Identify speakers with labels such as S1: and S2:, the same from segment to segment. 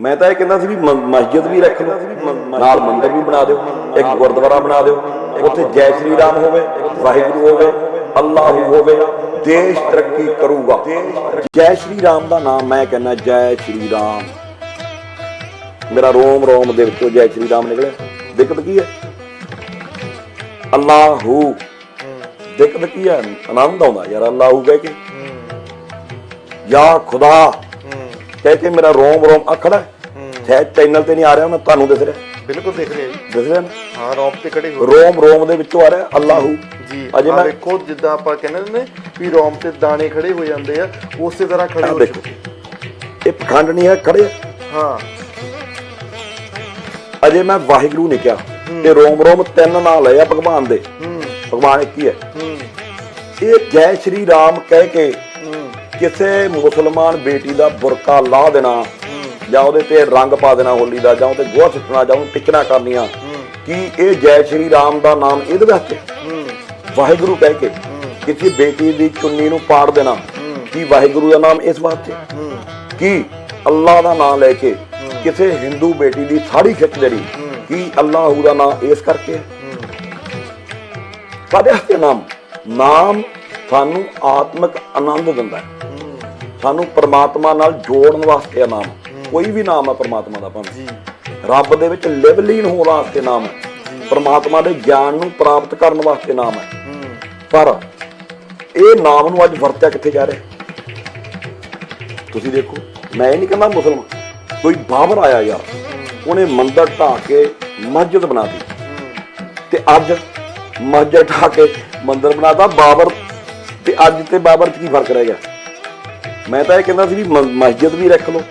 S1: ਮੈਂ ਤਾਂ ਇਹ ਕਹਿੰਦਾ ਸੀ ਵੀ ਮਸਜਿਦ ਵੀ ਰੱਖ ਲਓ, ਨਾਲ ਮੰਦਿਰ ਵੀ ਬਣਾ ਦਿਓ, ਇੱਕ ਗੁਰਦੁਆਰਾ ਬਣਾ ਦਿਓ, ਉੱਥੇ ਜੈ ਸ਼੍ਰੀ ਰਾਮ ਹੋਵੇ, ਵਾਹਿਗੁਰੂ ਹੋਵੇ, ਅੱਲਾਹੂ ਹੋਵੇ, ਦੇਸ਼ ਤਰੱਕੀ ਕਰੂਗਾ। ਜੈ ਸ਼੍ਰੀ ਰਾਮ ਦਾ ਨਾਮ ਮੈਂ ਕਹਿੰਦਾ ਜੈ ਸ਼੍ਰੀ ਰਾਮ। ਮੇਰਾ ਰੋਮ ਰੋਮ ਦੇ ਵਿੱਚੋਂ ਜੈ ਸ਼੍ਰੀ ਰਾਮ ਨਿਕਲਿਆ। ਦਿੱਕਤ ਕੀ ਹੈ? ਅੱਲਾਹੂ। ਦਿੱਕਤ ਕੀ ਹੈ? ਆਨੰਦ ਆਉਂਦਾ ਯਾਰ, ਅੱਲਾਹੂ ਕਹਿ ਕੇ। ਯਾ ਖੁਦਾ। ਕਹਿ ਕੇ ਮੇਰਾ ਰੋਮ ਰੋਮ ਅਖੜਾ ਹੈ। ਚੈਨਲ ਤੇ ਨਹੀਂ ਆ ਰਿਹਾ ਮੈਂ ਤੁਹਾਨੂੰ ਦਿਸ ਰਿਹਾ।
S2: ਬਿਲਕੁਲ ਦੇਖ ਰਹੇ ਜੀ।
S1: ਦਿਸ ਰਿਹਾ ਨਾ?
S2: ਹਾਂ ਰੌਪ ਤੇ ਖੜੇ ਹੋ।
S1: ਰੋਮ ਰੋਮ ਦੇ ਵਿੱਚੋਂ ਆ ਰਿਹਾ ਅੱਲਾਹੂ।
S2: ਜੀ
S1: ਅਜੇ
S2: ਆ
S1: ਮੈਂ
S2: ਵੇਖੋ ਜਿੱਦਾਂ ਆਪਾਂ ਕਹਿੰਦੇ ਨੇ ਵੀ ਰੌਮ ਤੇ ਦਾਣੇ ਖੜੇ ਹੋ ਜਾਂਦੇ ਆ ਉਸੇ ਤਰ੍ਹਾਂ ਖੜੇ ਹੋ
S1: ਦੇਖੋ। ਇਹ ਪਖੰਡ ਨਹੀਂ ਹੈ ਖੜੇ ਆ।
S2: ਹਾਂ।
S1: ਅਜੇ ਮੈਂ ਵਾਹਿਗੁਰੂ ਨਹੀਂ ਕਿਹਾ ਤੇ ਰੋਮ ਰੋਮ ਤਿੰਨ ਨਾਂ ਲਏ ਆ ਭਗਵਾਨ ਦੇ।
S2: ਹੂੰ।
S1: ਭਗਵਾਨ ਇੱਕ ਹੀ ਹੈ।
S2: ਹੂੰ।
S1: ਇਹ ਜੈ ਸ਼੍ਰੀ ਰਾਮ ਕਹਿ ਕੇ ਕਿਸੇ ਮੁਸਲਮਾਨ ਬੇਟੀ ਦਾ ਬੁਰਕਾ ਲਾਹ ਦੇਣਾ, ਜਾਂ ਉਹਦੇ ਤੇ ਰੰਗ ਪਾ ਦੇਣਾ ਹੋਲੀ ਦਾ, ਜਾਂ ਉਹਤੇ ਗੋਹਾ ਸੁੱਟਣਾ ਜਾਂ ਉਹਨੂੰ ਟਿਕਣਾ ਕਰਨੀਆਂ, ਕੀ ਇਹ ਜੈ ਸ਼੍ਰੀ ਰਾਮ ਦਾ ਨਾਮ ਇਹਦੇ ਵਾਸਤੇ? ਵਾਹਿਗੁਰੂ ਕਹਿ ਕੇ ਕਿਸੇ ਬੇਟੀ ਦੀ ਚੁੰਨੀ ਨੂੰ ਪਾੜ ਦੇਣਾ, ਕੀ ਵਾਹਿਗੁਰੂ ਦਾ ਨਾਮ ਇਸ ਵਾਸਤੇ? ਕੀ ਅੱਲਾਹ ਦਾ ਨਾਮ ਲੈ ਕੇ ਕਿਸੇ ਹਿੰਦੂ ਬੇਟੀ ਦੀ ਸਾੜੀ ਖਿੱਚ ਦੇਣੀ, ਕੀ ਅੱਲਾਹੂ ਦਾ ਨਾਮ ਇਸ ਕਰਕੇ? ਹੈ? ਕਾਹਦੇ ਵਾਸਤੇ ਨਾਮ ਨਾਮ ਸਾਨੂੰ ਆਤਮਿਕ ਆਨੰਦ ਦਿੰਦਾ ਹੈ। ਸਾਨੂੰ ਪਰਮਾਤਮਾ ਨਾਲ ਜੋੜਨ ਵਾਸਤੇ ਆ ਨਾਮ। ਕੋਈ ਵੀ ਨਾਮ ਹੈ ਪਰਮਾਤਮਾ ਦਾ ਭਾਵੇਂ। ਰੱਬ ਦੇ ਵਿੱਚ ਲਿਵਲੀਨ ਹੋਣ ਵਾਸਤੇ ਨਾਮ ਹੈ ਪਰਮਾਤਮਾ ਦੇ ਗਿਆਨ ਨੂੰ ਪ੍ਰਾਪਤ ਕਰਨ ਵਾਸਤੇ ਨਾਮ ਹੈ ਪਰ ਇਹ ਨਾਮ ਨੂੰ ਅੱਜ ਵਰਤਿਆ ਕਿੱਥੇ ਜਾ ਰਿਹਾ? ਤੁਸੀਂ ਦੇਖੋ, ਮੈਂ ਇਹ ਨਹੀਂ ਕਹਿੰਦਾ ਮੁਸਲਮਾਨ। ਕੋਈ ਬਾਬਰ ਆਇਆ ਯਾਰ, ਉਹਨੇ ਮੰਦਰ ਢਾ ਕੇ ਮਸਜਿਦ ਬਣਾ ਦਿੱਤੀ। ਤੇ ਅੱਜ ਮਸਜਿਦ ਢਾ ਕੇ ਮੰਦਰ ਬਣਾਤਾ ਬਾਬਰ। ਤੇ ਅੱਜ ਤੇ ਬਾਬਰ 'ਚ ਕੀ ਫ਼ਰਕ ਰਹਿ ਗਿਆ? ਮੈਂ ਤਾਂ ਇਹ ਕਹਿੰਦਾ ਸੀ ਵੀ ਮਸਜਿਦ ਵੀ ਰੱਖ ਲਓ,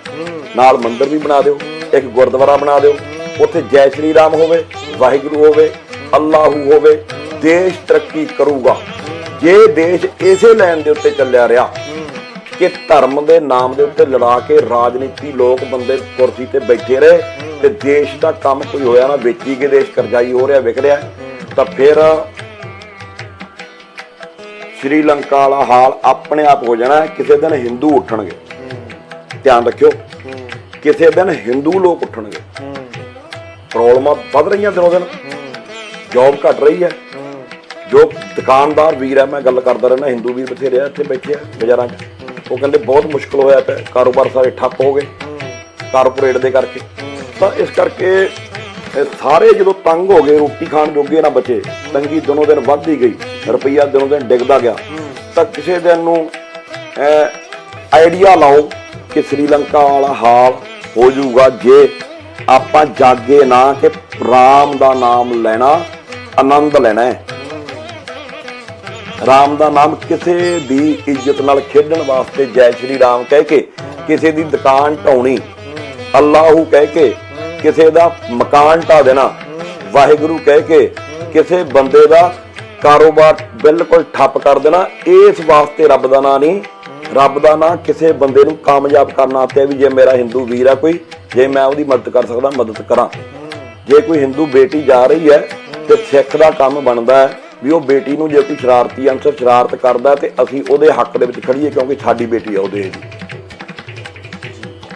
S1: ਨਾਲ ਮੰਦਰ ਵੀ ਬਣਾ ਦਿਓ, ਇੱਕ ਗੁਰਦੁਆਰਾ ਬਣਾ ਦਿਓ, ਉੱਥੇ ਜੈ ਸ਼੍ਰੀ ਰਾਮ ਹੋਵੇ, ਵਾਹਿਗੁਰੂ ਹੋਵੇ, ਅੱਲਾਹੂ ਹੋਵੇ, ਦੇਸ਼ ਤਰੱਕੀ ਕਰੂਗਾ। ਜੇ ਦੇਸ਼ ਇਸੇ ਲਾਈਨ ਦੇ ਉੱਤੇ ਚੱਲਿਆ ਰਿਹਾ ਕਿ ਧਰਮ ਦੇ ਨਾਮ ਦੇ ਉੱਤੇ ਲੜਾ ਕੇ ਰਾਜਨੀਤੀ ਲੋਕ ਬੰਦੇ ਕੁਰਸੀ ਤੇ ਬੈਠੇ ਰਹੇ ਤੇ ਦੇਸ਼ ਦਾ ਕੰਮ ਕੋਈ ਹੋਇਆ ਨਾ, ਵੇਚੀ ਕੇ ਦੇਸ਼ ਕਰਜ਼ਾਈ ਹੋ ਰਿਹਾ, ਵਿਕ ਰਿਹਾ, ਤਾਂ ਫਿਰ ਸ਼੍ਰੀਲੰਕਾ ਵਾਲਾ ਹਾਲ ਆਪਣੇ ਆਪ ਹੋ ਜਾਣਾ, ਕਿਸੇ ਦਿਨ ਹਿੰਦੂ ਉੱਠਣਗੇ। ਧਿਆਨ ਰੱਖਿਓ, ਕਿਸੇ ਦਿਨ ਹਿੰਦੂ ਲੋਕ ਉੱਠਣਗੇ। ਪ੍ਰੋਬਲਮਾਂ ਵੱਧ ਰਹੀਆਂ ਦਿਨੋਂ ਦਿਨ। ਜੌਬ ਘਟ ਰਹੀ ਹੈ। ਜੋ ਦੁਕਾਨਦਾਰ ਵੀਰ ਹੈ, ਮੈਂ ਗੱਲ ਕਰਦਾ ਰਹਿਣਾ ਹਿੰਦੂ ਵੀਰ ਬਥੇਰੇ ਆ, ਇੱਥੇ ਬੈਠੇ ਆ ਬਾਜ਼ਾਰਾਂ 'ਚ। ਉਹ ਕਹਿੰਦੇ, ਬਹੁਤ ਮੁਸ਼ਕਲ ਹੋਇਆ ਪਿਆ, ਕਾਰੋਬਾਰ ਸਾਰੇ ਠੱਪ ਹੋ ਗਏ। ਕਾਰਪੋਰੇਟ ਦੇ ਕਰਕੇ। ਤਾਂ ਇਸ ਕਰਕੇ ਇਹ ਸਾਰੇ ਜਦੋਂ ਤੰਗ ਹੋ ਗਏ, ਰੋਟੀ ਖਾਣ ਜੋਗੇ ਨਾ ਬਚੇ, ਤੰਗੀ ਦਿਨੋਂ ਦਿਨ ਵੱਧਦੀ ਗਈ, ਰੁਪਈਆ ਦਿਨੋਂ ਦਿਨ ਡਿੱਗਦਾ ਗਿਆ। ਤਾਂ ਕਿਸੇ ਦਿਨ ਨੂੰ ਆਈਡੀਆ ਲਾਓ ਕਿ ਸ੍ਰੀਲੰਕਾ ਵਾਲਾ ਹਾਲ ਹੋ ਜਾਊਗਾ ਜੇ ਆਪਾਂ ਜਾਗੇ ਨਾ ਕਿ ਰਾਮ ਦਾ ਨਾਮ ਲੈਣਾ, ਆਨੰਦ ਲੈਣਾ ਹੈ। ਰਾਮ ਦਾ ਨਾਮ ਕਿਸੇ ਦੀ ਇੱਜ਼ਤ ਨਾਲ ਖੇਡਣ ਵਾਸਤੇ ਜੈ ਸ਼੍ਰੀ ਰਾਮ ਕਹਿ ਕੇ, ਕਿਸੇ ਦੀ ਦੁਕਾਨ ਢਾਉਣੀ, ਅੱਲਾਹੂ ਕਹਿ ਕੇ ਕਿਸੇ ਦਾ ਮਕਾਨ ਢਾ ਦੇਣਾ। ਵਾਹਿਗੁਰੂ ਕਹਿ ਕੇ ਕਿਸੇ ਬੰਦੇ ਦਾ ਕਾਰੋਬਾਰ ਬਿਲਕੁਲ ਠੱਪ ਕਰ ਦੇਣਾ। ਇਸ ਵਾਸਤੇ ਰੱਬ ਦਾ ਨਾਂ ਨਹੀਂ, ਰੱਬ ਦਾ ਨਾਂ ਕਿਸੇ ਬੰਦੇ ਨੂੰ ਕਾਮਯਾਬ ਕਰਨ ਵਾਸਤੇ ਵੀ ਜੇ ਮੇਰਾ ਹਿੰਦੂ ਵੀਰ ਆ ਕੋਈ, ਜੇ ਮੈਂ ਉਹਦੀ ਮਦਦ ਕਰ ਸਕਦਾ, ਮਦਦ ਕਰਾਂ। ਜੇ ਕੋਈ ਹਿੰਦੂ ਬੇਟੀ ਜਾ ਰਹੀ ਹੈ ਤੇ ਸਿੱਖ ਦਾ ਕੰਮ ਬਣਦਾ ਹੈ ਵੀ ਉਹ ਬੇਟੀ ਨੂੰ ਜੇ ਕੋਈ ਸ਼ਰਾਰਤੀ ਅੰਸਰ ਸ਼ਰਾਰਤ ਕਰਦਾ ਤੇ ਅਸੀਂ ਉਹਦੇ ਹੱਕ ਦੇ ਵਿੱਚ ਖੜੀਏ ਕਿਉਂਕਿ ਸਾਡੀ ਬੇਟੀ ਆ ਉਹਦੇ ਦੀ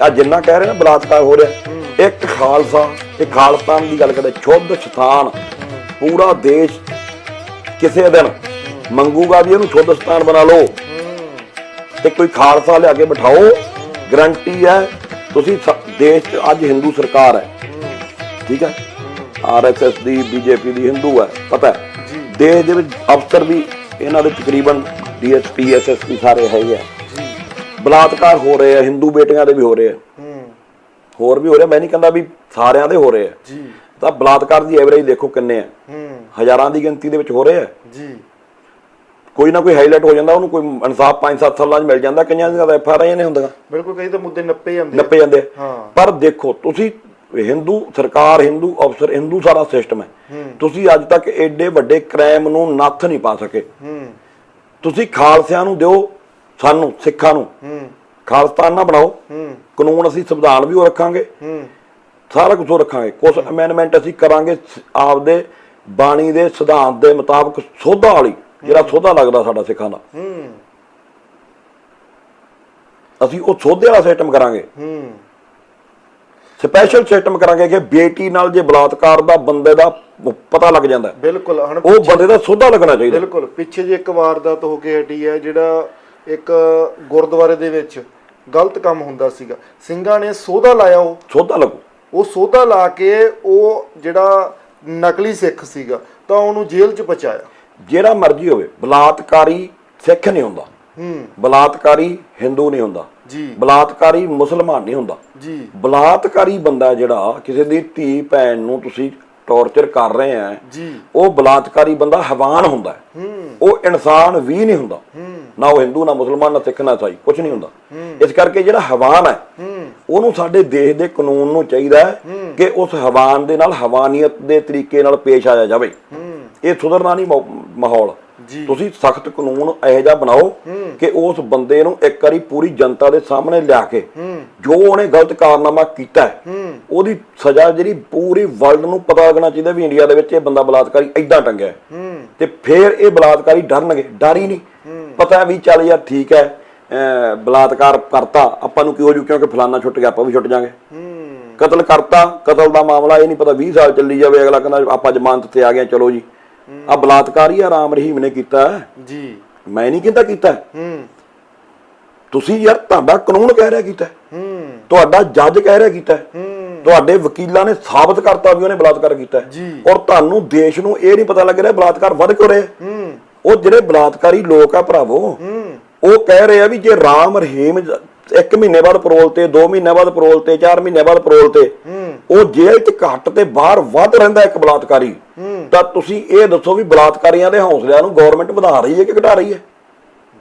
S1: ਆ ਜਿੰਨਾ ਕਹਿ ਰਹੇ ਨਾ ਬਲਾਤਕਾਰ ਹੋ ਰਿਹਾ। ਖਾਲਸਾ ਤੇ ਖਾਲਸਤਾਨ ਦੀ ਗੱਲ ਕਰਦੇ ਸ਼ੁੱਧ ਸਥਾਨ ਪੂਰਾ ਦੇਸ਼ ਕਿਸੇ ਦਿਨ ਮੰਗੂਗਾ ਵੀ ਇਹਨੂੰ ਸ਼ੁੱਧ ਸਥਾਨ ਬਣਾ ਲਓ। ਤੇ ਕੋਈ ਖਾਲਸਾ ਲਿਆ ਕੇ ਬਿਠਾਓ ਗਰੰਟੀ ਹੈ ਤੁਸੀਂ ਦੇਸ਼ 'ਚ ਅੱਜ ਹਿੰਦੂ ਸਰਕਾਰ ਹੈ। ਠੀਕ ਹੈ? ਆਰਐਸਐਸ ਦੀ ਬੀਜੇਪੀ ਦੀ ਹਿੰਦੂ ਹੈ ਪਤਾ ਹੈ। ਦੇਸ਼ ਦੇ ਵਿੱਚ ਅਫਸਰ ਵੀ ਇਹਨਾਂ ਦੇ ਤਕਰੀਬਨ ਡੀਐਸਪੀ ਐਸਐਸਪੀ ਸਾਰੇ ਹੈਗੇ ਆ। ਬਲਾਤਕਾਰ ਹੋ ਰਹੇ ਆ ਹਿੰਦੂ ਬੇਟੀਆਂ ਦੇ ਵੀ ਹੋ ਰਹੇ ਆ। ਹੋਰ ਵੀ ਹੋ ਰਿਹਾ ਮੈਂ ਨਹੀਂ ਕਹਿੰਦਾ ਵੀ ਸਾਰਿਆਂ ਦੇ ਹੋ ਰਹੇ ਆ।
S2: ਜੀ।
S1: ਤਾਂ ਬਲਾਤਕਾਰ ਦੀ ਐਵਰੇਜ ਦੇਖੋ ਕਿੰਨੇ ਆ।
S2: ਹੂੰ।
S1: ਹਜ਼ਾਰਾਂ ਦੀ ਗਿਣਤੀ ਦੇ ਵਿੱਚ ਹੋ ਰਹੇ ਆ।
S2: ਜੀ।
S1: ਕੋਈ ਨਾ ਕੋਈ ਹਾਈਲਾਈਟ ਹੋ ਜਾਂਦਾ ਉਹਨੂੰ ਕੋਈ ਇਨਸਾਫ 5-7 ਸਾਲਾਂ 'ਚ ਮਿਲ ਜਾਂਦਾ ਕਈਆਂ ਦੀਆਂ ਤਾਂ ਐਫਆਰਆਈ ਨਹੀਂ ਹੁੰਦੀਆਂ।
S2: ਬਿਲਕੁਲ ਕਈ ਤਾਂ ਮੁੱਦੇ ਨੱਪੇ ਜਾਂਦੇ ਆ।
S1: ਨੱਪੇ ਜਾਂਦੇ ਆ।
S2: ਹਾਂ।
S1: ਪਰ ਦੇਖੋ ਤੁਸੀਂ ਹਿੰਦੂ ਸਰਕਾਰ ਹਿੰਦੂ ਅਫਸਰ ਹਿੰਦੂ ਸਾਰਾ ਸਿਸਟਮ ਹੈ। ਤੁਸੀਂ ਅੱਜ ਤੱਕ ਐਡੇ ਵੱਡੇ ਕ੍ਰਾਈਮ ਨੂੰ ਨੱਥ ਨਹੀਂ ਪਾ ਸਕੇ।
S2: ਹੂੰ।
S1: ਤੁਸੀਂ ਖਾਲਸਿਆਂ ਨੂੰ ਦਿਓ ਸਾਨੂੰ ਸਿੱਖਾਂ ਨੂੰ।
S2: ਹੂੰ।
S1: ਖਾਲਸਤਾਨ ਨਾ ਬਣਾਓ।
S2: ਹੂੰ।
S1: ਕਾਨੂੰਨ ਅਸੀਂ ਸੰਵਿਧਾਨ ਵੀ ਉਹ ਰੱਖਾਂਗੇ।
S2: ਹੂੰ।
S1: ਸਾਰਾ ਕੁਝ ਉਹ ਰੱਖਾਂਗੇ। ਕੁਝ ਅਮੈਂਡਮੈਂਟ ਅਸੀਂ ਕਰਾਂਗੇ ਆਪਦੇ ਬਾਣੀ ਦੇ ਸਿਧਾਂਤ ਦੇ ਮੁਤਾਬਕ ਸੋਧਾ ਵਾਲੀ ਜਿਹੜਾ ਸੋਧਾ ਲੱਗਦਾ ਸਾਡਾ ਸਿੱਖਾਂ ਦਾ।
S2: ਹੂੰ।
S1: ਅਸੀਂ ਉਹ ਸੋਧੇ ਵਾਲਾ ਸਿਸਟਮ ਕਰਾਂਗੇ।
S2: ਹੂੰ।
S1: ਸਪੈਸ਼ਲ ਸਿਸਟਮ ਕਰਾਂਗੇ ਕਿ ਬੇਟੀ ਨਾਲ ਜੇ ਬਲਾਤਕਾਰ ਦਾ ਬੰਦੇ ਦਾ ਪਤਾ ਲੱਗ ਜਾਂਦਾ।
S2: ਬਿਲਕੁਲ
S1: ਉਹ ਬੰਦੇ ਦਾ ਸੋਧਾ ਲੱਗਣਾ ਚਾਹੀਦਾ।
S2: ਬਿਲਕੁਲ ਪਿੱਛੇ ਜੇ ਇੱਕ ਵਾਰਦਾਤ ਹੋ ਕੇ ਹਟੀ ਹੈ ਜਿਹੜਾ ਇੱਕ ਗੁਰਦੁਆਰੇ ਦੇ ਵਿੱਚ ਗਲਤ ਕੰਮ ਹੁੰਦਾ ਸੀਗਾ। ਸਿੰਘਾਂ ਨੇ ਸੋਧਾ ਲਾਇਆ ਉਹ।
S1: ਸੋਧਾ ਲੱਗੂ।
S2: ਉਹ ਸੋਧਾ ਲਾ ਕੇ ਉਹ ਜਿਹੜਾ ਨਕਲੀ ਸਿੱਖ ਸੀਗਾ ਤਾਂ ਉਹਨੂੰ ਜੇਲ੍ਹ 'ਚ ਪਹੁੰਚਾਇਆ।
S1: ਜਿਹੜਾ ਮਰਜ਼ੀ ਹੋਵੇ ਬਲਾਤਕਾਰੀ ਸਿੱਖ ਨਹੀਂ ਹੁੰਦਾ।
S2: ਹੂੰ।
S1: ਬਲਾਤਕਾਰੀ ਹਿੰਦੂ ਨਹੀਂ ਹੁੰਦਾ।
S2: ਜੀ।
S1: ਬਲਾਤਕਾਰੀ ਮੁਸਲਮਾਨ ਨਹੀਂ ਹੁੰਦਾ।
S2: ਜੀ।
S1: ਬਲਾਤਕਾਰੀ ਬੰਦਾ ਜਿਹੜਾ ਕਿਸੇ ਦੀ ਧੀ ਭੈਣ ਨੂੰ ਤੁਸੀਂ ਟੌਰਚਰ ਕਰ ਰਹੇ ਆ
S2: ਜੀ।
S1: ਉਹ ਬਲਾਤਕਾਰੀ ਬੰਦਾ ਹੈਵਾਨ ਹੁੰਦਾ। ਹੂੰ। ਉਹ ਇਨਸਾਨ ਵੀ ਨਹੀਂ ਹੁੰਦਾ।
S2: ਹੂੰ।
S1: ਨਾ ਉਹ ਹਿੰਦੂ ਨਾ ਮੁਸਲਮਾਨ ਨਾ ਸਿੱਖ ਨਾ ਇਸਾਈ ਕੁਝ ਨਹੀਂ ਹੁੰਦਾ। ਇਸ ਕਰਕੇ ਜਿਹੜਾ ਹੈਵਾਨ ਹੈ ਉਹਨੂੰ ਸਾਡੇ ਦੇਸ਼ ਦੇ ਕਾਨੂੰਨ ਨੂੰ ਚਾਹੀਦਾ ਹੈ ਕਿ ਉਸ ਹੈਵਾਨ ਦੇ ਨਾਲ ਹਵਾਨੀਅਤ ਦੇ ਤਰੀਕੇ ਨਾਲ ਪੇਸ਼ ਆਇਆ ਜਾਵੇ। ਇਹ ਸੁਧਰਨਾ ਨਹੀਂ ਮਾਹੌਲ। ਤੁਸੀਂ ਸਖਤ ਕਾਨੂੰਨ ਇਹੋ ਜਿਹਾ ਬਣਾਓ ਕਿ ਉਸ ਬੰਦੇ ਨੂੰ ਇੱਕ ਵਾਰੀ ਪੂਰੀ ਜਨਤਾ ਦੇ ਸਾਹਮਣੇ ਲਿਆ ਕੇ ਜੋ ਉਹਨੇ ਗਲਤ ਕਾਰਨਾਮਾ ਕੀਤਾ ਹੈ ਉਹਦੀ ਸਜ਼ਾ ਜਿਹੜੀ ਪੂਰੀ ਵਰਲਡ ਨੂੰ ਪਤਾ ਲੱਗਣਾ ਚਾਹੀਦਾ ਵੀ ਇੰਡੀਆ ਦੇ ਵਿੱਚ ਇਹ ਬੰਦਾ ਬਲਾਤਕਾਰੀ ਐਦਾਂ ਟੰਗਿਆ ਤੇ ਫਿਰ ਇਹ ਬਲਾਤਕਾਰੀ ਡਰਨਗੇ ਡਰ ਹੀ ਨਹੀਂ। ਪਤਾ ਹੈ ਵੀ ਚੱਲ ਯਾਰ ਠੀਕ ਹੈ ਬਲਾਤਕਾਰ ਕਰਤਾ ਆਪਾਂ ਨੂੰ ਕੀ ਹੋ ਜੂ ਕਿਉਂਕਿ ਫਲਾਨਾ ਛੁੱਟ ਗਿਆ ਆਪਾਂ ਵੀ ਛੁੱਟ ਜਾਾਂਗੇ
S2: ਹੂੰ
S1: ਕਤਲ ਕਰਤਾ ਕਤਲ ਦਾ ਮਾਮਲਾ ਇਹ ਨਹੀਂ ਪਤਾ 20 ਸਾਲ ਚੱਲੀ ਜਾਵੇ ਅਗਲਾ ਕਹਿੰਦਾ ਆਪਾਂ ਜ਼ਮਾਨਤ ਤੇ ਆ ਗਏ ਹਾਂ, ਚਲੋ ਜੀ ਆ ਬਲਾਤਕਾਰੀ ਆ ਰਾਮ ਰਹੀਮ ਨੇ ਕੀਤਾ ਹੈ।
S2: ਜੀ
S1: ਮੈਂ ਨਹੀਂ ਕਹਿੰਦਾ ਕੀਤਾ ਹੈ।
S2: ਹੂੰ
S1: ਤੁਸੀਂ ਯਾਰ ਤੁਹਾਡਾ ਕਾਨੂੰਨ ਕਹਿ ਰਿਹਾ ਕੀਤਾ ਹੈ।
S2: ਹੂੰ
S1: ਤੁਹਾਡਾ ਜੱਜ ਕਹਿ ਰਿਹਾ ਕੀਤਾ ਹੈ।
S2: ਹੂੰ
S1: ਤੁਹਾਡੇ ਵਕੀਲਾਂ ਨੇ ਸਾਬਤ ਕਰਤਾ ਵੀ ਉਹਨੇ ਬਲਾਤਕਾਰ ਕੀਤਾ ਹੈ।
S2: ਜੀ।
S1: ਔਰ ਤੁਹਾਨੂੰ ਦੇਸ਼ ਨੂੰ ਇਹ ਨਹੀਂ ਪਤਾ ਲੱਗ ਰਿਹਾ ਬਲਾਤਕਾਰ ਵੱਧ ਕਿਉਂ ਰਿਹਾ ਹੈ। ਉਹ ਜਿਹੜੇ ਬਲਾਤਕਾਰੀ ਲੋਕ ਆ ਭਰਾਵੋ ਉਹ ਕਹਿ ਰਹੇ ਆ ਵੀ ਜੇ ਰਾਮ ਰਹੀਮ ਇੱਕ ਮਹੀਨੇ ਬਾਅਦ ਪਰੋਲ ਤੇ 2 ਮਹੀਨੇ ਬਾਅਦ ਪਰੋਲ ਤੇ 4 ਮਹੀਨੇ ਬਾਅਦ ਪਰੋਲ ਤੇ ਉਹ ਜੇਲ੍ਹ 'ਚ ਘੱਟ ਤੇ ਬਾਹਰ ਵੱਧ ਰਹਿੰਦਾ ਇੱਕ ਬਲਾਤਕਾਰੀ। ਤਾਂ ਤੁਸੀਂ ਇਹ ਦੱਸੋ ਵੀ ਬਲਾਤਕਾਰੀਆਂ ਦੇ ਹੌਸਲਿਆਂ ਨੂੰ ਗਵਰਨਮੈਂਟ ਵਧਾ ਰਹੀ ਹੈ ਕਿ ਘਟਾ ਰਹੀ ਹੈ?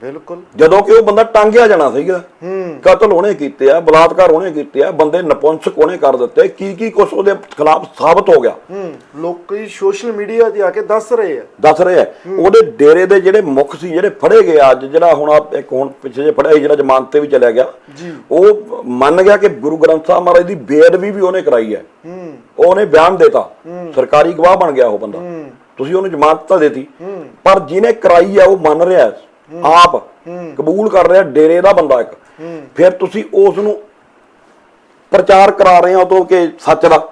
S2: ਬਿਲਕੁਲ।
S1: ਜਦੋਂ ਕਿ ਉਹ ਬੰਦਾ ਟਾਂਗਿਆ ਜਾਣਾ ਸੀਗਾ।
S2: ਹੂੰ।
S1: ਕਤਲ ਉਹਨੇ ਕੀਤੇ ਆ ਬਲਾਤਕਾਰ ਉਹਨੇ ਕੀਤੇ ਆ ਬੰਦੇ ਨਪੁੰਸਕ ਉਹਨੇ ਕਰ ਦਿੱਤੇ। ਕੀ ਕੀ ਕੁਛ ਉਹਦੇ ਖਿਲਾਫ ਸਾਬਤ ਹੋ ਗਿਆ।
S2: ਹੂੰ ਲੋਕੀ ਸੋਸ਼ਲ ਮੀਡੀਆ ਤੇ ਆ ਕੇ ਦੱਸ ਰਹੇ ਆ।
S1: ਦੱਸ ਰਹੇ ਆ। ਉਹਦੇ ਡੇਰੇ ਦੇ ਜਿਹੜੇ ਮੁੱਖ ਸੀ ਜਿਹੜੇ ਫੜੇ ਗਏ ਅੱਜ ਜਿਹੜਾ ਹੁਣ ਇੱਕ ਹੁਣ ਪਿੱਛੇ ਜੇ ਫੜਿਆ ਜਿਹੜਾ ਜ਼ਮਾਨਤ ਤੇ ਵੀ ਚਲਿਆ ਗਿਆ।
S2: ਜੀ।
S1: ਉਹ ਮੰਨ ਗਿਆ ਕਿ ਗੁਰੂ ਗ੍ਰੰਥ ਸਾਹਿਬ ਮਹਾਰਾਜ ਦੀ ਬੇਅਦਬੀ ਵੀ ਉਹਨੇ ਕਰਾਈ ਹੈ।
S2: ਹੂੰ।
S1: ਉਹਨੇ ਬਿਆਨ ਦੇਤਾ। ਸਰਕਾਰੀ ਗਵਾਹ ਬਣ ਗਿਆ ਉਹ ਬੰਦਾ।
S2: ਹੂੰ।
S1: ਤੁਸੀਂ ਉਹਨੂੰ ਜ਼ਮਾਨਤ ਤਾਂ ਦੇਤੀ। ਪਰ ਜਿਹਨੇ ਕਰਾਈ ਆ ਉਹ ਮੰਨ ਰਿਹਾ ਆਪ ਕਬੂਲ ਕਰ ਰਿਹਾ ਡੇਰੇ ਦਾ ਬੰਦਾ ਇੱਕ। ਫਿਰ ਤੁਸੀਂ ਉਸ ਨੂੰ ਪ੍ਰਚਾਰ ਕਰਾ ਰਹੇ ਹੋ ਤੋਂ ਕਿ ਸੱਚ ਦਾ।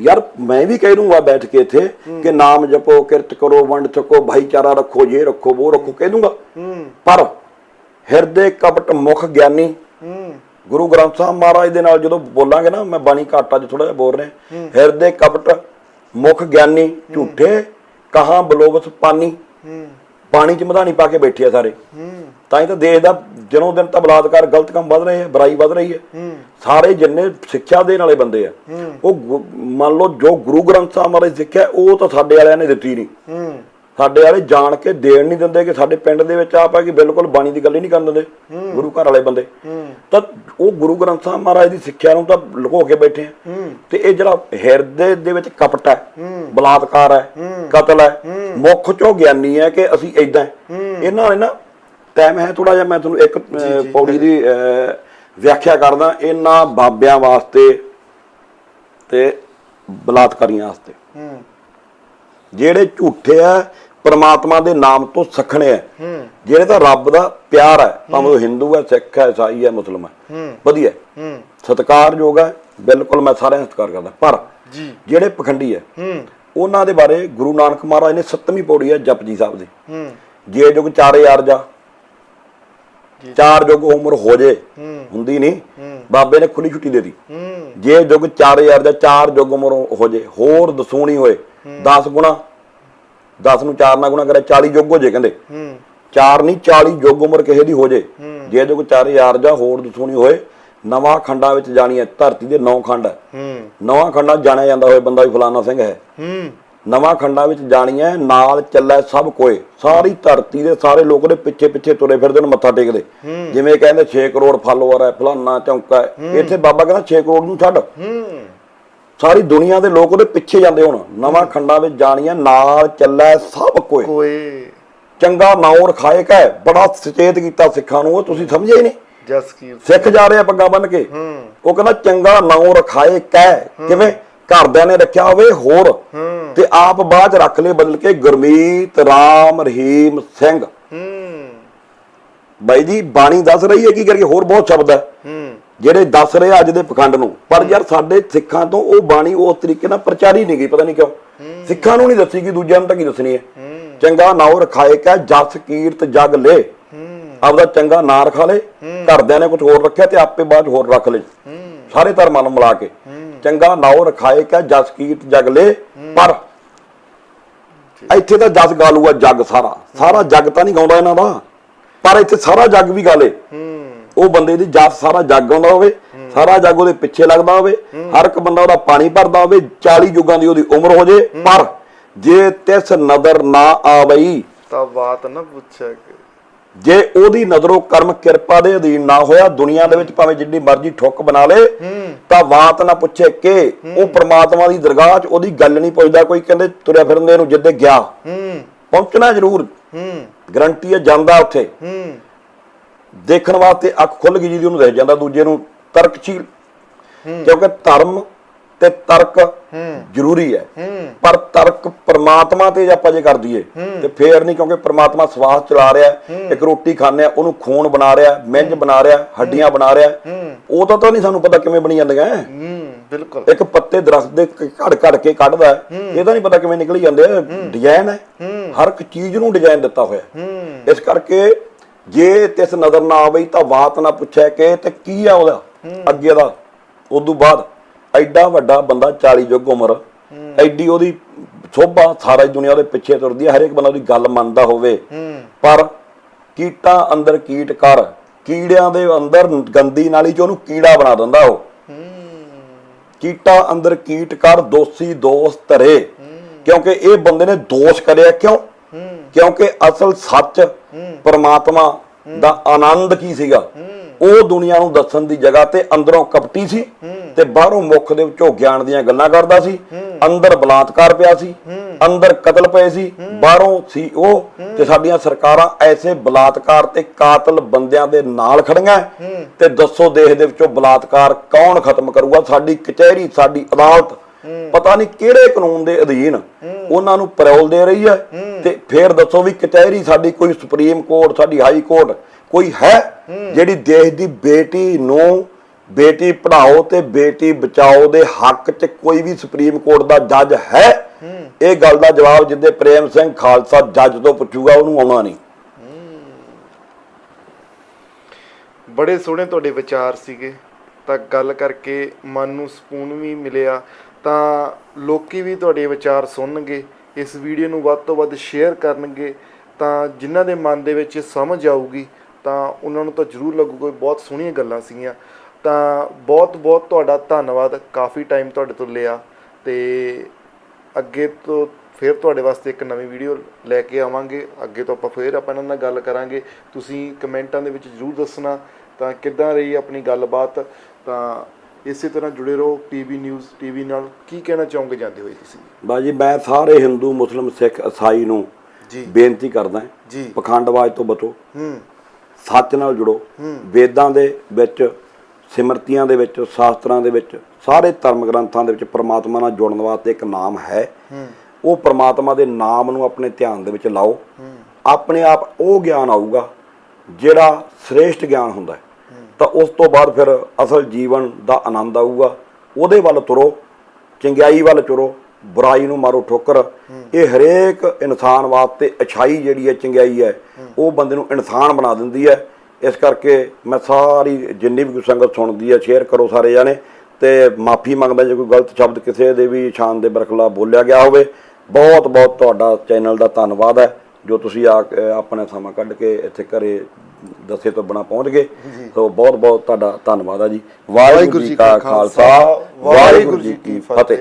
S1: ਯਾਰ ਮੈਂ ਵੀ ਕਹਿ ਦੂੰਗਾ ਬੈਠ ਕੇ ਇੱਥੇ ਕਿ ਨਾਮ ਜਪੋ ਕਿਰਤ ਕਰੋ ਵੰਡ ਛਕੋ ਭਾਈਚਾਰਾ ਰੱਖੋ ਇਹ ਰੱਖੋ ਉਹ ਰੱਖੋ ਕਹਿ ਦੂੰਗਾ। ਪਰ ਹਿਰਦੇ ਕਪਟ ਮੁਖ ਗਿਆਨੀ ਗੁਰੂ ਗ੍ਰੰਥ ਸਾਹਿਬ ਮਹਾਰਾਜ ਦੇ ਨਾਲ ਜਦੋਂ ਬੋਲਾਂਗੇ ਨਾ ਮੈਂ ਬਾਣੀ ਘਾਟ ਅੱਜ ਥੋੜਾ ਜਿਹਾ ਬੋਲ ਰਿਹਾ। ਹਿਰਦੇ ਕਪਟ ਮੁਖ ਗਿਆਨੀ ਝੂਠੇ ਕਹਾਂ ਬਲੋਵਸ ਪਾਨੀ। ਪਾਣੀ ਚ ਮਧਾਣੀ ਪਾ ਕੇ ਬੈਠੇ ਆ ਸਾਰੇ।
S2: ਹੂੰ
S1: ਤਾਂ ਹੀ ਤਾਂ ਦੇਸ਼ ਦਾ ਦਿਨੋਂ ਦਿਨ ਤਾਂ ਬਲਾਤਕਾਰ ਗਲਤ ਕੰਮ ਵੱਧ ਰਹੇ ਆ ਬੁਰਾਈ ਵੱਧ ਰਹੀ ਹੈ
S2: ਹੂੰ।
S1: ਸਾਰੇ ਜਿੰਨੇ ਸਿੱਖਿਆ ਦੇਣ ਵਾਲੇ ਬੰਦੇ ਆ ਉਹ ਮੰਨ ਲਓ ਜੋ ਗੁਰੂ ਗ੍ਰੰਥ ਸਾਹਿਬ ਮਹਾਰਾਜ ਸਿੱਖਿਆ ਉਹ ਤਾਂ ਸਾਡੇ ਵਾਲਿਆਂ ਨੇ ਦਿੱਤੀ ਨਹੀਂ।
S2: ਹੂੰ।
S1: ਸਾਡੇ ਵਾਲੇ ਜਾਣ ਕੇ ਦੇਣ ਨਹੀਂ ਦਿੰਦੇ ਕਿ ਸਾਡੇ ਪਿੰਡ ਦੇ ਵਿੱਚ ਆਪ ਹੈ ਕਿ ਬਿਲਕੁਲ ਬਾਣੀ ਦੀ ਗੱਲ ਹੀ ਨਹੀਂ ਕਰਨ ਦਿੰਦੇ। ਗੁਰੂ ਘਰ ਵਾਲੇ ਬੰਦੇ।
S2: ਹੂੰ।
S1: ਤਾਂ ਉਹ ਗੁਰੂ ਗ੍ਰੰਥ ਸਾਹਿਬ ਮਹਾਰਾਜ ਦੀ ਸਿੱਖਿਆ ਨੂੰ ਤਾਂ ਲੁਕੋ ਕੇ ਬੈਠੇ ਆ। ਤੇ ਇਹ ਜਿਹੜਾ ਹਿਰਦੇ ਦੇ ਵਿੱਚ ਕਪਟ ਹੈ ਬਲਾਤਕਾਰ ਹੈ ਕਤਲ ਹੈ ਮੁੱਖ ਚੋਂ ਗਿਆਨੀ ਹੈ ਕਿ ਅਸੀਂ ਇਦਾਂ ਇਹਨਾਂ ਨੇ ਨਾ ਟਾਈਮ ਹੈ ਥੋੜਾ ਜਿਹਾ ਮੈਂ ਤੁਹਾਨੂੰ ਇੱਕ ਪੌੜੀ ਦੀ ਵਿਆਖਿਆ ਕਰਦਾ। ਇਹਨਾਂ ਬਾਬਿਆਂ ਵਾਸਤੇ ਤੇ ਬਲਾਤਕਾਰੀਆਂ ਵਾਸਤੇ। ਜਿਹੜੇ ਝੂਠੇ ਆ ਪ੍ਰਮਾਤਮਾ ਦੇ ਨਾਮ ਤੋਂ ਸਖਣੇ
S2: ਹੂੰ
S1: ਜਿਹੜੇ ਤਾਂ ਰੱਬ ਦਾ ਪਿਆਰ ਹੈ ਭਾਵੇਂ ਉਹ ਹਿੰਦੂ ਹੈ ਸਿੱਖ ਹੈ ਈਸਾਈ ਹੈ ਮੁਸਲਮਾਨ ਹੈ
S2: ਹੂੰ।
S1: ਵਧੀਆ ਸਤਿਕਾਰਯੋਗ ਹੈ ਬਿਲਕੁਲ ਮੈਂ ਸਾਰਿਆਂ ਦਾ ਸਤਿਕਾਰ ਕਰਦਾ। ਪਰ
S2: ਜੀ।
S1: ਜਿਹੜੇ ਪਖੰਡੀ ਹੈ। ਉਹਨਾਂ ਦੇ ਬਾਰੇ ਗੁਰੂ ਨਾਨਕ ਮਹਾਰਾਜ ਨੇ ਸੱਤਵੀਂ ਪੌੜੀ ਹੈ ਜਪਜੀ ਸਾਹਿਬ ਦੀ। ਜੇ ਜੁਗ ਚਾਰੇ ਯਾਰ ਜਾ ਚਾਰ ਜੁਗ ਉਮਰ ਹੋ ਜੇ ਹੁੰਦੀ ਨਹੀਂ ਬਾਬੇ ਨੇ ਖੁੱਲੀ ਛੁੱਟੀ ਦੇ ਦਿੱਤੀ। ਜੇ ਜੁਗ ਚਾਰੇ ਯਾਰ ਜਾਂ ਚਾਰ ਜੁਗ ਉਮਰ ਹੋ ਜੇ ਹੋਰ ਦਸੂਣੀ ਹੋਏ 10 ਗੁਣਾ 10 ਨੂੰ 4 ਨਾਲ ਗੁਣਾ ਕਰੇ 40 ਜੁਗ ਹੋ ਜੇ ਕਹਿੰਦੇ।
S2: ਹੂੰ।
S1: ਚਾਰ ਨਹੀਂ 40 ਜੁਗ ਉਮਰ ਕਿਸੇ ਦੀ ਹੋ ਜੇ। ਜੇ ਜੁਗ ਚਾਰੇ ਯਾਰ ਜਾਂ ਹੋਰ ਦਸੂਣੀ ਹੋਏ ਨਵਾਂ ਖੰਡਾਂ ਵਿੱਚ ਜਾਣੀ ਹੈ ਧਰਤੀ ਦੇ ਨੌ ਖੰਡ। ਹੈ।
S2: ਹੂੰ
S1: ਨਵਾਂ ਖੰਡਾਂ ਜਾਣਿਆ ਜਾਂਦਾ ਹੋਏ ਬੰਦਾ ਵੀ ਫਲਾਨਾ ਸਿੰਘ ਹੈ।
S2: ਹੂੰ।
S1: ਨਵਾਂ ਖੰਡਾਂ ਵਿੱਚ ਜਾਣੀਐ ਨਾਲ ਚੱਲੈ ਸਭ ਕੋਏ। ਸਾਰੀ ਧਰਤੀ ਦੇ ਸਾਰੇ ਲੋਕ ਉਹਦੇ ਪਿੱਛੇ ਪਿੱਛੇ ਤੁਰੇ ਫਿਰਦੇ ਨੇ ਮੱਥਾ ਟੇਕਦੇ। ਜਿਵੇਂ ਕਹਿੰਦੇ 6 ਕਰੋੜ ਫਾਲੋਅਰ ਹੈ ਫਲਾਨਾ ਚੌਂਕਾ ਹੈ। ਇੱਥੇ ਬਾਬਾ ਕਹਿੰਦਾ 6 ਕਰੋੜ ਨੂੰ ਛੱਡ।
S2: ਹੂੰ।
S1: ਸਾਰੀ ਦੁਨੀਆ ਦੇ ਲੋਕ ਉਹਦੇ ਪਿੱਛੇ ਜਾਂਦੇ ਹੁਣ। ਨਵਾਂ ਖੰਡਾਂ ਵਿੱਚ ਜਾਣੀਐ ਨਾਲ ਚੱਲੈ ਸਭ ਕੋਏ
S2: ਕੋਏ
S1: ਚੰਗਾ ਨਾਉ ਰਖਾਏ ਕੈ ਬੜਾ ਸੁਚੇਤ ਕੀਤਾ ਸਿੱਖਾਂ ਨੂੰ ਉਹ ਤੁਸੀਂ ਸਮਝੇ ਹੀ ਨਹੀਂ।
S2: ਜਸਕੀਰ
S1: ਸਿੱਖ ਜਾ ਰਹੇ ਆ ਪੱਗਾਂ ਬੰਨ ਕੇ। ਉਹ ਕਹਿੰਦਾ ਚੰਗਾ ਨਾਉ ਰਖਾਏ ਕੈ। ਕਿਵੇਂ? ਘਰਦਿਆਂ ਨੇ ਰੱਖਿਆ ਹੋਵੇ ਹੋਰ। ਤੇ ਆਪ ਬਾਅਦ ਰੱਖ ਲਏ ਬਦਲ ਕੇ ਗੁਰਮੀਤ ਰਾਮ ਰਹੀਮ ਸਿੰਘ।
S2: ਹੂੰ।
S1: ਬਾਈ ਜੀ ਬਾਣੀ ਦੱਸ ਰਹੀ ਹੈ ਕੀ ਕਰਕੇ ਹੋਰ ਬਹੁਤ ਸ਼ਬਦ ਹੈ।
S2: ਹੂੰ।
S1: ਜਿਹੜੇ ਦੱਸ ਰਹੇ ਅੱਜ ਦੇ ਪਖੰਡ ਨੂੰ ਪਰ ਯਾਰ ਸਾਡੇ ਸਿੱਖਾਂ ਤੋਂ ਉਹ ਬਾਣੀ ਉਸ ਤਰੀਕੇ ਨਾਲ ਪ੍ਰਚਾਰੀ ਨਹੀਂ ਗਈ ਪਤਾ ਨਹੀਂ ਕਿਉਂ? ਸਿੱਖਾਂ ਨੂੰ ਨਹੀਂ ਦੱਸੀ ਕਿ ਦੂਜਿਆਂ ਨੂੰ ਤਾਂ ਕੀ ਦੱਸਣੀ ਹੈ? ਚੰਗਾ ਨਾਉ ਰਖਾਏ ਕਾ ਜਸ ਕੀਰਤ ਜਗ ਲੈ। ਆਪਦਾ ਚੰਗਾ ਨਾਂ ਰਖਾ ਲੇ। ਘਰਦਿਆਂ ਨੇ ਕੁਝ ਹੋਰ ਰੱਖਿਆ ਤੇ ਆਪੇ ਬਾਅਦ ਹੋਰ ਰੱਖ ਲੇ। ਸਾਰੇ ਧਰਮਾਂ ਨੂੰ ਮਿਲਾ ਕੇ। ਚੰਗਾ ਨਾਉ ਰਖਾਏ ਕਾ ਜਸ ਕੀਰਤ ਜਗ ਲੈ। ਪਰ ਇੱਥੇ ਤਾਂ ਜਸ ਗਾਲੂਆ ਜੱਗ ਸਾਰਾ। ਸਾਰਾ ਜੱਗ ਤਾਂ ਨਹੀਂ ਗਾਉਂਦਾ ਇਹਨਾਂ ਦਾ। ਪਰ ਇੱਥੇ ਸਾਰਾ ਜੱਗ ਵੀ ਗਾਲੇ। ਉਹ ਬੰਦੇ ਦੀ ਜਸ ਸਾਰਾ ਜੱਗ ਆਉਂਦਾ ਹੋਵੇ ਸਾਰਾ ਜੱਗ ਉਹਦੇ ਪਿੱਛੇ ਲੱਗਦਾ ਹੋਵੇ ਹਰ ਇੱਕ ਬੰਦਾ ਉਹਦਾ ਪਾਣੀ ਭਰਦਾ ਹੋਵੇ 40 ਯੁੱਗਾਂ ਦੀ ਉਹਦੀ ਉਮਰ ਹੋ ਜੇ ਪਰ ਜੇ ਤਿਸ ਨਦਰ ਨਾ ਆਵਈ
S2: ਤਾਂ ਬਾਤ ਨਾ ਪੁੱਛਿਆ ਕਿ।
S1: ਜੇ ਉਹਦੀ ਨਜ਼ਰੋਂ ਕਰਮ ਕਿਰਪਾ ਦੇ ਅਧੀਨ ਨਾ ਹੋਇਆ ਦੁਨੀਆ ਦੇ ਵਿੱਚ ਭਾਵੇਂ ਜਿੰਨੀ ਮਰਜ਼ੀ ਠੁੱਕ ਬਣਾ ਲੇ ਤਾਂ ਬਾਤ ਨਾ ਪੁੱਛੇ ਕਿ ਉਹ ਪ੍ਰਮਾਤਮਾ ਦੀ ਦਰਗਾਹ 'ਚ ਉਹਦੀ ਗੱਲ ਨਹੀਂ ਪੁੱਛਦਾ ਕੋਈ ਕਹਿੰਦੇ ਤੁਰਿਆ ਫਿਰਦੇ ਨੂੰ ਜਿੱਦੇ ਗਿਆ। ਪਹੁੰਚਣਾ ਜ਼ਰੂਰ। ਗਰੰਟੀ ਹੈ ਜਾਂਦਾ ਉੱਥੇ। ਦੇਖਣ ਵਾਸਤੇ ਅੱਖ ਖੁੱਲ ਗਈ ਜਿਹਦੀ ਉਹਨੂੰ ਦੇਖ ਜਾਂਦਾ ਦੂਜੇ ਨੂੰ ਤਰਕਸ਼ੀਲ ਕਿਉਂਕਿ ਧਰਮ ਤੇ ਤਰਕ ਜ਼ਰੂਰੀ ਹੈ। ਪਰ ਤਰਕ ਪ੍ਰਮਾਤਮਾ ਤੇ ਜੇ ਆਪਾਂ ਜੇ ਕਰ ਦਈਏ ਤੇ ਫੇਰ ਨਹੀਂ ਕਿਉਂਕਿ ਪ੍ਰਮਾਤਮਾ ਸਵਾਸ ਚਲਾ ਰਿਹਾ। ਇੱਕ ਰੋਟੀ ਖਾਂਦੇ ਆ ਉਹਨੂੰ ਖੂਨ ਬਣਾ ਰਿਹਾ ਮਿੰਜ ਬਣਾ ਰਿਹਾ ਹੱਡੀਆਂ ਬਣਾ ਰਿਹਾ। ਉਹ ਤਾਂ ਤਾਂ ਨਹੀਂ ਸਾਨੂੰ ਪਤਾ ਕਿਵੇਂ ਬਣੀ ਜਾਂਦੀਆਂ
S2: ਬਿਲਕੁਲ।
S1: ਇੱਕ ਪੱਤੇ ਦਰਖਤ ਦੇ ਘੜ ਘੜ ਕੇ ਕੱਢਦਾ। ਇਹ ਤਾਂ ਨਹੀਂ ਪਤਾ ਕਿਵੇਂ ਨਿਕਲੀ ਜਾਂਦੇ। ਡਿਜ਼ਾਈਨ ਹੈ। ਹਰ ਇੱਕ ਚੀਜ਼ ਨੂੰ ਡਿਜ਼ਾਈਨ ਦਿੱਤਾ ਹੋਇਆ। ਇਸ ਕਰਕੇ ਜੇ ਤਿਸ ਨਜ਼ਰ ਨਾ ਆਵੇ ਤਾਂ ਬਾਤ ਨਾ ਪੁੱਛਿਆ ਕਿ ਤੇ ਕੀ ਆ ਉਹਦਾ? ਅੱਗੇ ਦਾ। ਉਦੋਂ ਬਾਅਦ ਐਡਾ ਵੱਡਾ ਬੰਦਾ 40 ਯੁੱਗ ਉਮਰ, ਐਡੀ ਉਹਦੀ ਸੋਭਾ ਸਾਰੀ ਦੁਨੀਆ ਉਹਦੇ ਪਿੱਛੇ ਤੁਰਦੀ ਹੈ ਹਰੇਕ ਬੰਦਾ ਉਹਦੀ ਗੱਲ ਮੰਨਦਾ ਹੋਵੇ। ਪਰ ਕੀਟਾਂ ਅੰਦਰ ਕੀਟ ਕਰ, ਕੀੜਿਆਂ ਦੇ ਅੰਦਰ ਗੰਦੀ ਨਾਲੀ ਚ ਉਹਨੂੰ ਕੀੜਾ ਬਣਾ ਦਿੰਦਾ ਉਹ। ਕੀਟਾਂ ਅੰਦਰ ਕੀਟ ਕਰ, ਦੋਸੀ ਦੋਸਤ ਧਰੇ। ਕਿਉਂਕਿ ਇਹ ਬੰਦੇ ਨੇ ਦੋਸ਼ ਕਰਿਆ ਕਿਉਂ? ਕਿਉਂਕਿ ਅਸਲ ਸੱਚ ਪਰਮਾਤਮਾ ਦਾ ਆਨੰਦ ਕੀ ਸੀਗਾ? ਉਹ ਦੁਨੀਆ ਨੂੰ ਦੱਸਣ ਦੀ ਜਗ੍ਹਾ ਤੇ ਅੰਦਰੋਂ ਕਪਟੀ ਸੀ ਤੇ ਬਾਹਰੋਂ ਮੁੱਖ ਦੇ ਵਿੱਚੋਂ ਗਿਆਨ ਦੀਆਂ ਗੱਲਾਂ ਕਰਦਾ ਸੀ। ਅੰਦਰ ਬਲਾਤਕਾਰ ਪਿਆ ਸੀ। ਅੰਦਰ ਕਤਲ ਪਏ ਸੀ। ਬਾਹਰੋਂ ਸੀ ਉਹ ਤੇ ਸਾਡੀਆਂ ਸਰਕਾਰਾਂ ਐਸੇ ਬਲਾਤਕਾਰ ਤੇ ਕਾਤਲ ਬੰਦਿਆਂ ਦੇ ਨਾਲ ਖੜੀਆਂ। ਤੇ ਦੱਸੋ ਦੇਸ਼ ਦੇ ਵਿੱਚੋਂ ਬਲਾਤਕਾਰ ਕੌਣ ਖਤਮ ਕਰੂਗਾ? ਸਾਡੀ ਕਚਹਿਰੀ ਸਾਡੀ ਅਦਾਲਤ ਪਤਾ ਨਹੀਂ ਕਿਹੜੇ ਕਾਨੂੰਨ ਦੇ ਅਧੀਨ ਉਹਨਾਂ ਨੂੰ ਪਰੋਲ ਦੇ ਰਹੀ ਹੈ ਤੇ ਫਿਰ ਦੱਸੋ ਵੀ ਕਚਹਿਰੀ ਸਾਡੀ ਕੋਈ ਸੁਪਰੀਮ ਕੋਰਟ, ਸਾਡੀ ਹਾਈ ਕੋਰਟ ਕੋਈ ਹੈ ਜਿਹੜੀ ਦੇਸ਼ ਦੀ ਬੇਟੀ ਨੂੰ ਬੇਟੀ ਪੜਾਓ ਤੇ ਬੇਟੀ ਬਚਾਓ ਦੇ ਹੱਕ 'ਚ ਕੋਈ ਵੀ ਸੁਪਰੀਮ ਕੋਰਟ ਦਾ ਜੱਜ ਹੈ? ਇਹ ਗੱਲ ਦਾ ਜਵਾਬ ਜਿੱਦੇ ਪ੍ਰੇਮ ਸਿੰਘ ਖਾਲਸਾ ਜੱਜ ਤੋਂ ਪੁੱਛੂਗਾ, ਉਹਨੂੰ ਆਉਣਾ ਨਹੀਂ।
S2: ਬੜੇ ਸੋਹਣੇ ਤੁਹਾਡੇ ਵਿਚਾਰ ਸੀਗੇ। ਤਾਂ ਗੱਲ ਕਰਕੇ ਮਨ ਨੂੰ ਸਕੂਨ ਵੀ ਮਿਲਿਆ। ਤਾਂ ਲੋਕੀ ਵੀ ਤੁਹਾਡੇ ਵਿਚਾਰ ਸੁਣਨਗੇ, ਇਸ ਵੀਡੀਓ ਨੂੰ ਵੱਧ ਤੋਂ ਵੱਧ ਸ਼ੇਅਰ ਕਰਨਗੇ, ਤਾਂ ਜਿਨ੍ਹਾਂ ਦੇ ਮਨ ਦੇ ਵਿੱਚ ਸਮਝ ਆਊਗੀ, ਤਾਂ ਉਹਨਾਂ ਨੂੰ ਤਾਂ ਜ਼ਰੂਰ ਲੱਗੂਗਾ ਬਹੁਤ ਸੋਹਣੀਆਂ ਗੱਲਾਂ ਸੀਗੀਆਂ। ਤਾਂ ਬਹੁਤ ਬਹੁਤ ਤੁਹਾਡਾ ਧੰਨਵਾਦ, ਕਾਫੀ ਟਾਈਮ ਤੁਹਾਡੇ ਤੋਂ ਲਿਆ, ਤੇ ਅੱਗੇ ਤੋਂ ਫਿਰ ਤੁਹਾਡੇ ਵਾਸਤੇ ਇੱਕ ਨਵੀਂ ਵੀਡੀਓ ਲੈ ਕੇ ਆਵਾਂਗੇ, ਅੱਗੇ ਤੋਂ ਆਪਾਂ ਫਿਰ ਆਪਾਂ ਇਹਨਾਂ ਨਾਲ ਗੱਲ ਕਰਾਂਗੇ, ਤੁਸੀਂ ਕਮੈਂਟਾਂ ਦੇ ਵਿੱਚ ਜਰੂਰ ਦੱਸਣਾ, ਤਾਂ ਕਿੱਦਾਂ ਰਹੀ ਆਪਣੀ ਗੱਲਬਾਤ, ਤਾਂ ਇਸੇ ਤਰ੍ਹਾਂ ਜੁੜੇ ਰਹੋ ਪੀਬੀ ਨਿਊਜ਼ ਟੀਵੀ ਨਾਲ। ਕੀ ਕਹਿਣਾ ਚਾਹੋਗੇ ਜਾਂਦੇ ਹੋਏ ਤੁਸੀਂ?
S1: ਬਾਜੀ ਮੈਂ ਸਾਰੇ ਹਿੰਦੂ ਮੁਸਲਮ ਸਿੱਖ ਈਸਾਈ ਨੂੰ
S2: ਜੀ।
S1: ਬੇਨਤੀ ਕਰਦਾ
S2: ਜੀ।
S1: ਪਖੰਡਵਾਜ ਤੋਂ ਬਚੋ।
S2: ਹੂੰ।
S1: ਸੱਚ ਨਾਲ ਜੁੜੋ। ਵੇਦਾਂ ਦੇ ਵਿੱਚ ਸਿਮਰਤੀਆਂ ਦੇ ਵਿੱਚ ਸ਼ਾਸਤਰਾਂ ਦੇ ਵਿੱਚ ਸਾਰੇ ਧਰਮ ਗ੍ਰੰਥਾਂ ਦੇ ਵਿੱਚ ਪ੍ਰਮਾਤਮਾ ਨਾਲ ਜੁੜਨ ਵਾਸਤੇ ਇੱਕ ਨਾਮ ਹੈ। ਉਹ ਪ੍ਰਮਾਤਮਾ ਦੇ ਨਾਮ ਨੂੰ ਆਪਣੇ ਧਿਆਨ ਦੇ ਵਿੱਚ ਲਾਓ। ਆਪਣੇ ਆਪ ਉਹ ਗਿਆਨ ਆਊਗਾ ਜਿਹੜਾ ਸ੍ਰੇਸ਼ਟ ਗਿਆਨ ਹੁੰਦਾ ਹੈ। ਤਾਂ ਉਸ ਤੋਂ ਬਾਅਦ ਫਿਰ ਅਸਲ ਜੀਵਨ ਦਾ ਆਨੰਦ ਆਊਗਾ। ਉਹਦੇ ਵੱਲ ਤੁਰੋ, ਚੰਗਿਆਈ ਵੱਲ ਤੁਰੋ, ਬੁਰਾਈ ਨੂੰ ਮਾਰੋ ਠੋਕਰ। ਇਹ ਹਰੇਕ ਇਨਸਾਨ ਵਾਸਤੇ ਅਛਾਈ ਜਿਹੜੀ ਹੈ, ਚੰਗਿਆਈ ਹੈ, ਉਹ ਬੰਦੇ ਨੂੰ ਇਨਸਾਨ ਬਣਾ ਦਿੰਦੀ ਹੈ। ਇਸ ਕਰਕੇ ਮੈਂ ਸਾਰੀ ਜਿੰਨੀ ਵੀ ਕੋਈ ਸੰਗਤ ਸੁਣਦੀ ਹੈ ਸ਼ੇਅਰ ਕਰੋ ਸਾਰੇ ਜਾਣੇ। ਤੇ ਮਾਫੀ ਮੰਗਦਾ ਜੇ ਕੋਈ ਗਲਤ ਸ਼ਬਦ ਕਿਸੇ ਦੇ ਵੀ ਸ਼ਾਨ ਦੇ ਬਰਖਲਾ ਬੋਲਿਆ ਗਿਆ ਹੋਵੇ ਬਹੁਤ ਬਹੁਤ ਤੁਹਾਡਾ ਚੈਨਲ ਦਾ ਧੰਨਵਾਦ ਹੈ। ਜੋ ਤੁਸੀਂ ਆ ਆਪਣਾ ਸਮਾਂ ਕੱਢ ਕੇ ਇੱਥੇ ਘਰੇ ਦੱਸੇ ਤੋਂ ਬਣਾ ਪਹੁੰਚ ਗਏ ਸੋ ਬਹੁਤ ਬਹੁਤ ਤੁਹਾਡਾ ਧੰਨਵਾਦ ਹੈ ਜੀ। ਵਾਹਿਗੁਰੂ ਜੀ ਕਾ ਖਾਲਸਾ ਵਾਹਿਗੁਰੂ ਜੀ ਕੀ ਫਤਿਹ।